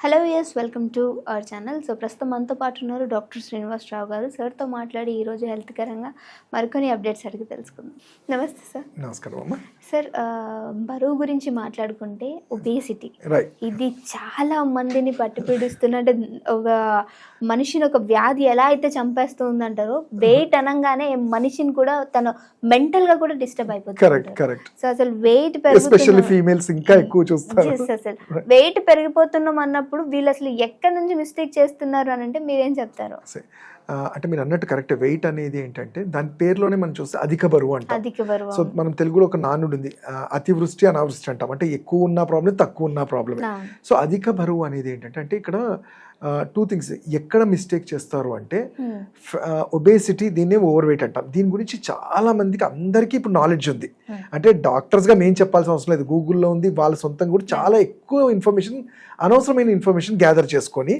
Hello yes welcome to our channel. So ప్రస్తుతం మనతో పాటు ఉన్నారు డాక్టర్ శ్రీనివాసరావు గారు. సార్తో మాట్లాడి ఈరోజు హెల్త్ కరంగా మరికొన్ని అప్డేట్స్ అడిగి తెలుసుకుందాం. నమస్తే సార్. నమస్కారం అమ్మా. సార్ బరువు గురించి మాట్లాడుకుంటే ఒబేసిటీ ఇది చాలా మందిని పట్టి పీడిస్తున్న అంటే ఒక మనిషిని ఒక వ్యాధి ఎలా అయితే చంపేస్తుంది అంటారో వెయిట్ అనగానే మనిషిని కూడా తను మెంటల్గా కూడా డిస్టర్బ్ అయిపోతుంది సో అసలు వెయిట్ అసలు వెయిట్ పెరిగిపోతున్నాం అన్నప్పుడు వీళ్ళు అసలు ఎక్కడి నుంచి మిస్టేక్ చేస్తున్నారు అని అంటే మీరేం చెప్తారు? అంటే మీరు అన్నట్టు కరెక్ట్ వెయిట్ అనేది ఏంటంటే దాని పేరులోనే మనం చూస్తే అధిక బరువు అంటాం సో మనం తెలుగులో ఒక నానుడు ఉంది అతివృష్టి అనావృష్టి అంటాం అంటే ఎక్కువ ఉన్న ప్రాబ్లం తక్కువ ఉన్న ప్రాబ్లం అవును. సో అధిక బరువు అనేది ఏంటంటే అంటే ఇక్కడ టూ థింగ్స్ ఎక్కడ మిస్టేక్ చేస్తారు అంటే. ఒబేసిటీ దీన్నే ఓవర్ వెయిట్ అంటాం దీని గురించి చాలా మందికి అందరికీ ఇప్పుడు నాలెడ్జ్ ఉంది. అంటే డాక్టర్స్గా మేము చెప్పాల్సిన అవసరం లేదు గూగుల్లో ఉంది వాళ్ళ సొంతంగా కూడా చాలా ఎక్కువ ఇన్ఫర్మేషన్ అనవసరమైన ఇన్ఫర్మేషన్ గ్యాదర్ చేసుకొని.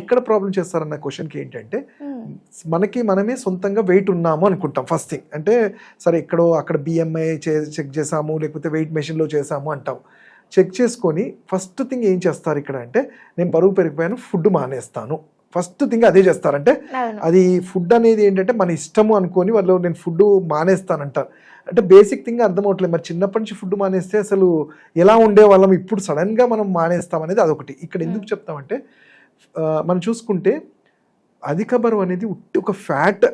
ఎక్కడ ప్రాబ్లం చేస్తారన్న క్వశ్చన్కి ఏంటంటే. మనకి మనమే సొంతంగా వెయిట్ ఉన్నాము అనుకుంటాం ఫస్ట్ థింగ్ అంటే సరే ఎక్కడో అక్కడ బిఎంఐ చెక్ చేసాము లేకపోతే వెయిట్ మెషిన్లో చేసాము అంటాం. చెక్ చేసుకొని ఫస్ట్ థింగ్ ఏం చేస్తారు ఇక్కడ అంటే నేను బరువు పెరిగిపోయాను ఫుడ్ మానేస్తాను. ఫస్ట్ థింగ్ అదే చేస్తారంటే అది ఫుడ్ అనేది ఏంటంటే మన ఇష్టము అనుకొని వాళ్ళు నేను ఫుడ్ మానేస్తానంటారు అంటే బేసిక్ థింగ్ అర్థమవట్లేదు మరి చిన్నప్పటి నుంచి ఫుడ్ మానేస్తే అసలు ఎలా ఉండే వాళ్ళం ఇప్పుడు సడన్గా మనం మానేస్తాం అనేది అదొకటి. ఇక్కడ ఎందుకు చెప్తామంటే మనం చూసుకుంటే అధిక బరువు అనేది ఉట్టి ఒక ఫ్యాట్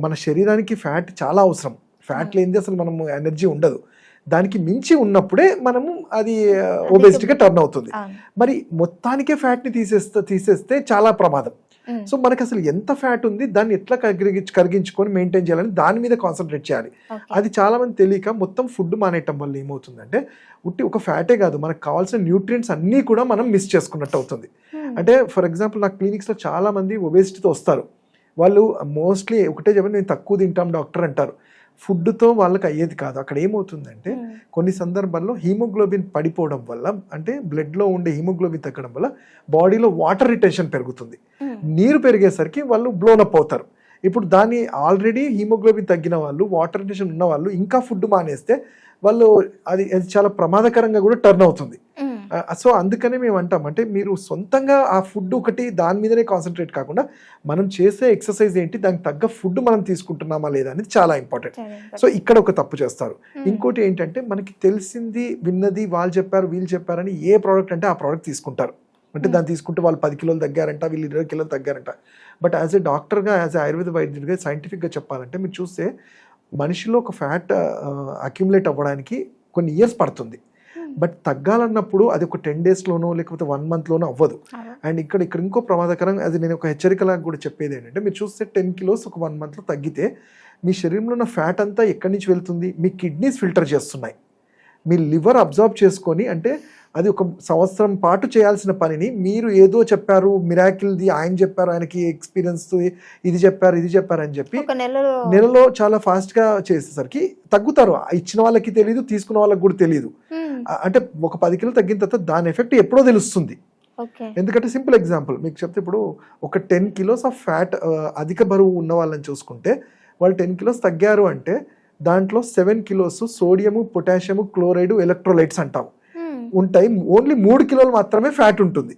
మన శరీరానికి ఫ్యాట్ చాలా అవసరం. ఫ్యాట్ లేనిది అసలు మనము ఎనర్జీ ఉండదు. దానికి మించి ఉన్నప్పుడే మనము అది ఒబెసిటీగా టర్న్ అవుతుంది. మరి మొత్తానికే ఫ్యాట్ని తీసేస్తే తీసేస్తే చాలా ప్రమాదం. Hmm. సో మనకి అసలు ఎంత ఫ్యాట్ ఉంది దాన్ని ఎట్లా కరిగించు కరిగించుకొని మెయింటైన్ చేయాలని దాని మీద కాన్సన్ట్రేట్ చేయాలి. అది చాలా మంది తెలియక మొత్తం ఫుడ్ మానేయటం వల్ల ఏమవుతుందంటే ఉట్టి ఒక ఫ్యాటే కాదు మనకు కావాల్సిన న్యూట్రియంట్స్ అన్నీ కూడా మనం మిస్ చేసుకున్నట్టు అవుతుంది. అంటే ఫర్ ఎగ్జాంపుల్ నా క్లినిక్స్లో చాలా మంది ఒబేసిటీతో వస్తారు వాళ్ళు మోస్ట్లీ ఒకటే చెప్పి నేను తక్కువ తింటాం డాక్టర్ అంటారు ఫుడ్తో వాళ్ళకి అయ్యేది కాదు అక్కడ ఏమవుతుందంటే. కొన్ని సందర్భాల్లో హీమోగ్లోబిన్ పడిపోవడం వల్ల అంటే బ్లడ్లో ఉండే హీమోగ్లోబిన్ తగ్గడం వల్ల బాడీలో వాటర్ రిటెన్షన్ పెరుగుతుంది. నీరు పెరిగేసరికి వాళ్ళు బ్లోనప్ అవుతారు ఇప్పుడు దాన్ని ఆల్రెడీ హీమోగ్లోబిన్ తగ్గిన వాళ్ళు వాటర్ రిటెన్షన్ ఉన్న వాళ్ళు ఇంకా ఫుడ్ మానేస్తే వాళ్ళు అది అది చాలా ప్రమాదకరంగా కూడా టర్న్ అవుతుంది. సో అందుకనే మేము అంటాం అంటే మీరు సొంతంగా ఆ ఫుడ్ ఒకటి దాని మీదనే కాన్సన్ట్రేట్ కాకుండా మనం చేసే ఎక్సర్సైజ్ ఏంటి దానికి తగ్గ ఫుడ్ మనం తీసుకుంటున్నామా లేదా అనేది చాలా ఇంపార్టెంట్. సో ఇక్కడ ఒక తప్పు చేస్తారు. ఇంకోటి ఏంటంటే మనకి తెలిసింది విన్నది వాళ్ళు చెప్పారు వీళ్ళు చెప్పారని ఏ ప్రోడక్ట్ అంటే ఆ ప్రోడక్ట్ తీసుకుంటారు అంటే దాన్ని తీసుకుంటే వాళ్ళు పది కిలోలు తగ్గారంట వీళ్ళు ఇరవై కిలోలు తగ్గారంట. బట్ యాజ్ ఎ డాక్టర్గా యాజ్ ఎ ఆయుర్వేద వైద్యుడిగా సైంటిఫిక్గా చెప్పాలంటే మీరు చూస్తే మనిషిలో ఒక ఫ్యాట్ అక్యుములేట్ అవ్వడానికి కొన్ని ఇయర్స్ పడుతుంది. Hmm. బట్ తగ్గాలన్నప్పుడు అది ఒక టెన్ డేస్లోనో లేకపోతే వన్ మంత్లోనో అవ్వదు. అండ్ ఇక్కడ ఇక్కడ ఇంకో ప్రమాదకరం అది నేను ఒక హెచ్చరికలాగా కూడా చెప్పేది ఏంటంటే మీరు చూస్తే టెన్ కిలోస్ ఒక వన్ మంత్లో తగ్గితే మీ శరీరంలో ఉన్న ఫ్యాట్ అంతా ఎక్కడి నుంచి వెళ్తుంది? మీ కిడ్నీస్ ఫిల్టర్ చేస్తున్నాయి. మీ లివర్ అబ్జర్వ్ చేసుకొని అంటే అది ఒక సంవత్సరం పాటు చేయాల్సిన పనిని మీరు ఏదో చెప్పారు మిరాకిల్ది ఆయన చెప్పారు ఆయనకి ఎక్స్పీరియన్స్ ఇది చెప్పారు ఇది చెప్పారు అని చెప్పి నెలలో చాలా ఫాస్ట్గా చేసేసరికి తగ్గుతారు. ఇచ్చిన వాళ్ళకి తెలియదు తీసుకున్న వాళ్ళకి కూడా తెలియదు అంటే ఒక పది కిలో తగ్గిన తర్వాత దాని ఎఫెక్ట్ ఎప్పుడో తెలుస్తుంది. ఎందుకంటే సింపుల్ ఎగ్జాంపుల్ మీకు చెప్తే ఇప్పుడు ఒక టెన్ కిలోస్ ఆఫ్ ఫ్యాట్ అధిక బరువు ఉన్న వాళ్ళని చూసుకుంటే వాళ్ళు టెన్ కిలోస్ తగ్గారు అంటే దాంట్లో seven kilos sodium potassium chloride electrolytes అంటాం. ఉంటాయి. ఓన్లీ మూడు కిలోలు మాత్రమే ఫ్యాట్ ఉంటుంది.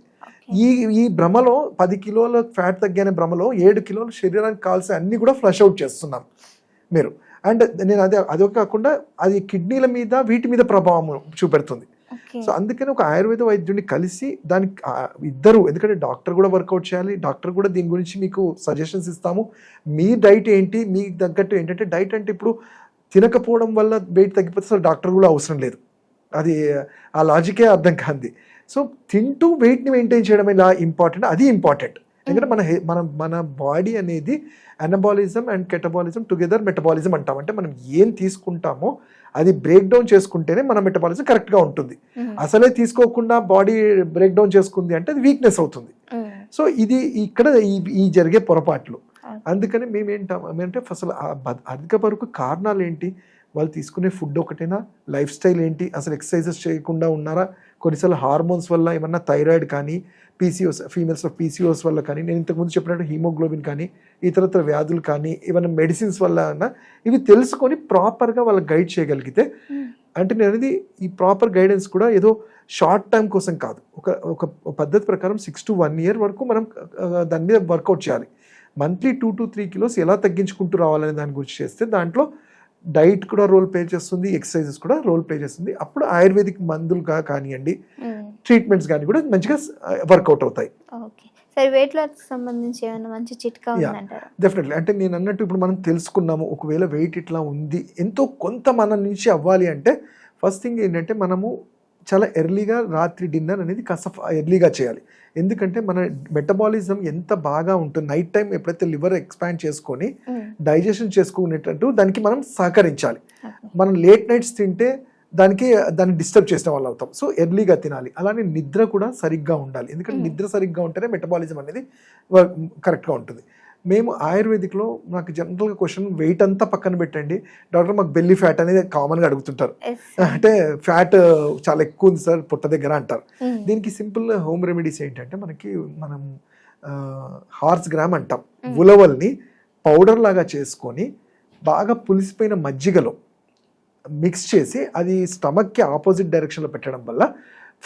ఈ ఈ భ్రమలో పది కిలోల ఫ్యాట్ తగ్గిన భ్రమలో ఏడు కిలోలు శరీరానికి కావాల్సిన అన్ని కూడా ఫ్లష్ అవుట్ చేస్తున్నాం మీరు. అండ్ నేను అదే అదే కాకుండా అది కిడ్నీల మీద వీటి మీద ప్రభావం చూపెడుతుంది. సో అందుకని ఒక ఆయుర్వేద వైద్యుడిని కలిసి దానికి ఇద్దరు ఎందుకంటే డాక్టర్ కూడా వర్కౌట్ చేయాలి డాక్టర్ కూడా దీని గురించి మీకు సజెషన్స్ ఇస్తాము. మీ డైట్ ఏంటి? మీకు తగ్గట్టు ఏంటంటే డైట్ అంటే ఇప్పుడు తినకపోవడం వల్ల వెయిట్ తగ్గిపోతే అసలు డాక్టర్ కూడా అవసరం లేదు. అది ఆ లాజికే అర్థం కాంది. సో తింటూ వెయిట్ని మెయింటైన్ చేయడం ఇలా ఇంపార్టెంట్? అది ఇంపార్టెంట్. ఎందుకంటే మన హె- మన మన బాడీ అనేది anabolism and catabolism together metabolism అంటాం. అంటే మనం ఏం తీసుకుంటామో అది బ్రేక్ డౌన్ చేసుకుంటేనే మన మెటబాలిజం కరెక్ట్గా ఉంటుంది. అసలే తీసుకోకుండా బాడీ బ్రేక్ డౌన్ చేసుకుంది అంటే అది వీక్నెస్ అవుతుంది. సో ఇది ఇక్కడ ఈ ఈ జరిగే పొరపాట్లు. అందుకని మేము ఏంటాం అంటే అసలు అధిక బరువుకు కారణాలు ఏంటి వాళ్ళు తీసుకునే ఫుడ్ ఒకటేనా? లైఫ్ స్టైల్ ఏంటి? అసలు ఎక్సర్సైజెస్ చేయకుండా ఉన్నారా? కొన్నిసార్లు హార్మోన్స్ వల్ల ఏమన్నా థైరాయిడ్ కానీ పీసీఓస్ ఫీమేల్స్లో పీసీఓస్ వల్ల కానీ నేను ఇంతకుముందు చెప్పినట్టు హీమోగ్లోబిన్ కానీ ఇతరత్ర వ్యాధులు కానీ ఏమైనా మెడిసిన్స్ వల్ల అన్నా ఇవి తెలుసుకొని ప్రాపర్గా వాళ్ళకి గైడ్ చేయగలిగితే Hmm. అంటే నేను అనేది ఈ ప్రాపర్ గైడెన్స్ కూడా ఏదో షార్ట్ టైం కోసం కాదు. ఒక ఒక పద్ధతి ప్రకారం సిక్స్ టు వన్ ఇయర్ వరకు మనం దాని మీద వర్కౌట్ చేయాలి. Monthly two to three kilos ఎలా తగ్గించుకుంటూ రావాలనే దాని గురించి చేస్తే దాంట్లో డైట్ కూడా రోల్ ప్లే చేస్తుంది ఎక్సర్సైజెస్ కూడా రోల్ ప్లే చేస్తుంది. అప్పుడు ఆయుర్వేదిక్ మందులుగా కానివ్వండి ట్రీట్మెంట్స్ కానీ కూడా మంచిగా వర్కౌట్ అవుతాయి. ఓకే. సరే వెయిట్ లాస్ సంబంధించి ఏమైనా మంచి చిట్కా Yeah. ఉందంటారా? డెఫినెట్లీ అంటే నేను అన్నట్టు ఇప్పుడు మనం తెలుసుకున్నాము ఒకవేళ వెయిట్ ఇట్లా ఉంది ఎంతో కొంత మన నుంచి అవ్వాలి అంటే ఫస్ట్ థింగ్ ఏంటంటే మనము చాలా ఎర్లీగా రాత్రి డిన్నర్ అనేది కాస్త ఎర్లీగా చేయాలి. ఎందుకంటే మన మెటబాలిజం ఎంత బాగా ఉంటుంది నైట్ టైం ఎప్పుడైతే లివర్ ఎక్స్పాండ్ చేసుకొని డైజెషన్ చేసుకునేటట్టు దానికి మనం సహకరించాలి. మనం లేట్ నైట్స్ తింటే దానికి దాన్ని డిస్టర్బ్ చేసిన వాళ్ళు అవుతాం. సో ఎర్లీగా తినాలి. అలానే నిద్ర కూడా సరిగ్గా ఉండాలి. ఎందుకంటే. నిద్ర సరిగ్గా ఉంటేనే మెటబాలిజం అనేది కరెక్ట్గా ఉంటుంది. మేము ఆయుర్వేదిక్లో నాకు జనరల్గా క్వశ్చన్ వెయిట్ అంతా పక్కన పెట్టండి. డాక్టర్ మాకు బెల్లి ఫ్యాట్ అనేది కామన్గా అడుగుతుంటారు. అంటే ఫ్యాట్ చాలా ఎక్కువ ఉంది సార్ పొట్ట దగ్గర అంటారు. దీనికి సింపుల్ హోమ్ రెమెడీస్ ఏంటంటే మనకి మనం హార్స్ గ్రామ్ అంటాం. ఉలవల్ని పౌడర్ లాగా చేసుకొని బాగా పులిసిపోయిన మజ్జిగలో మిక్స్ చేసి అది స్టమక్కి ఆపోజిట్ డైరెక్షన్లో పెట్టడం వల్ల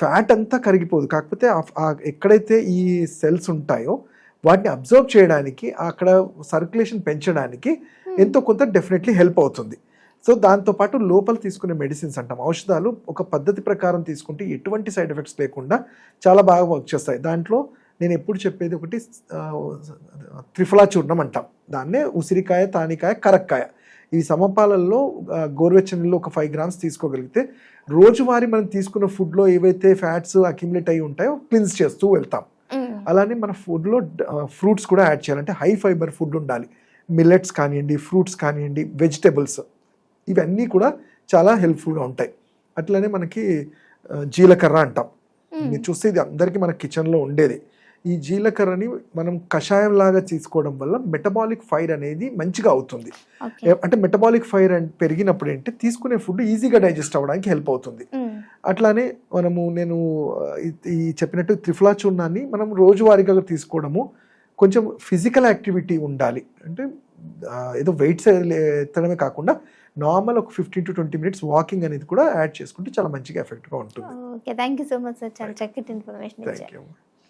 ఫ్యాట్ అంతా కరిగిపోదు. కాకపోతే ఎక్కడైతే ఈ సెల్స్ ఉంటాయో వాటిని అబ్జర్వ్ చేయడానికి అక్కడ సర్క్యులేషన్ పెంచడానికి ఎంతో కొంత డెఫినెట్లీ హెల్ప్ అవుతుంది. సో దాంతోపాటు లోపల తీసుకునే మెడిసిన్స్ అంటాం. ఔషధాలు ఒక పద్ధతి ప్రకారం తీసుకుంటే ఎటువంటి సైడ్ ఎఫెక్ట్స్ లేకుండా చాలా బాగా వర్క్ చేస్తాయి. దాంట్లో నేను ఎప్పుడు చెప్పేది ఒకటి త్రిఫలా చూర్ణం అంటాం. దాన్నే ఉసిరికాయ తానికాయ కరక్కాయ. ఈ సమపాలల్లో ఆ, గోరువెచ్చని నీళ్ళు ఒక ఫైవ్ గ్రామ్స్ తీసుకోగలిగితే రోజువారీ మనం తీసుకున్న ఫుడ్లో ఏవైతే ఫ్యాట్స్ అక్యుములేట్ అయి ఉంటాయో క్లిన్స్ చేస్తూ వెళ్తాం. అలానే మన ఫుడ్లో ఫ్రూట్స్ కూడా యాడ్ చేయాలంటే హై ఫైబర్ ఫుడ్ ఉండాలి. మిల్లెట్స్ కానివ్వండి ఫ్రూట్స్ కానివ్వండి వెజిటబుల్స్ ఇవన్నీ కూడా చాలా హెల్ప్ఫుల్గా ఉంటాయి. అట్లనే మనకి జీలకర్ర అంటాం. మీరు చూస్తే ఇది అందరికీ మన కిచెన్లో ఉండేది. ఈ జీలకర్రని మనం కషాయం లాగా తీసుకోవడం వల్ల మెటబాలిక్ ఫైర్ అనేది మంచిగా అవుతుంది. అంటే మెటబాలిక్ ఫైర్ పెరిగినప్పుడు ఏంటి తీసుకునే ఫుడ్ ఈజీగా డైజెస్ట్ అవ్వడానికి హెల్ప్ అవుతుంది. అట్లానే మనము నేను ఈ- చెప్పినట్టు త్రిఫలా చూర్ణాన్ని మనం రోజువారీగా తీసుకోవడము కొంచెం ఫిజికల్ యాక్టివిటీ ఉండాలి. అంటే ఏదో వెయిట్స్ ఎత్తడమే కాకుండా నార్మల్ ఒక fifteen to twenty minutes walking అనేది కూడా యాడ్ చేసుకుంటే చాలా మంచిగా ఎఫెక్ట్గా ఉంటుంది. Okay thank you so much sir. చాలా చక్కటి ఇన్ఫర్మేషన్ థ్యాంక్ యూ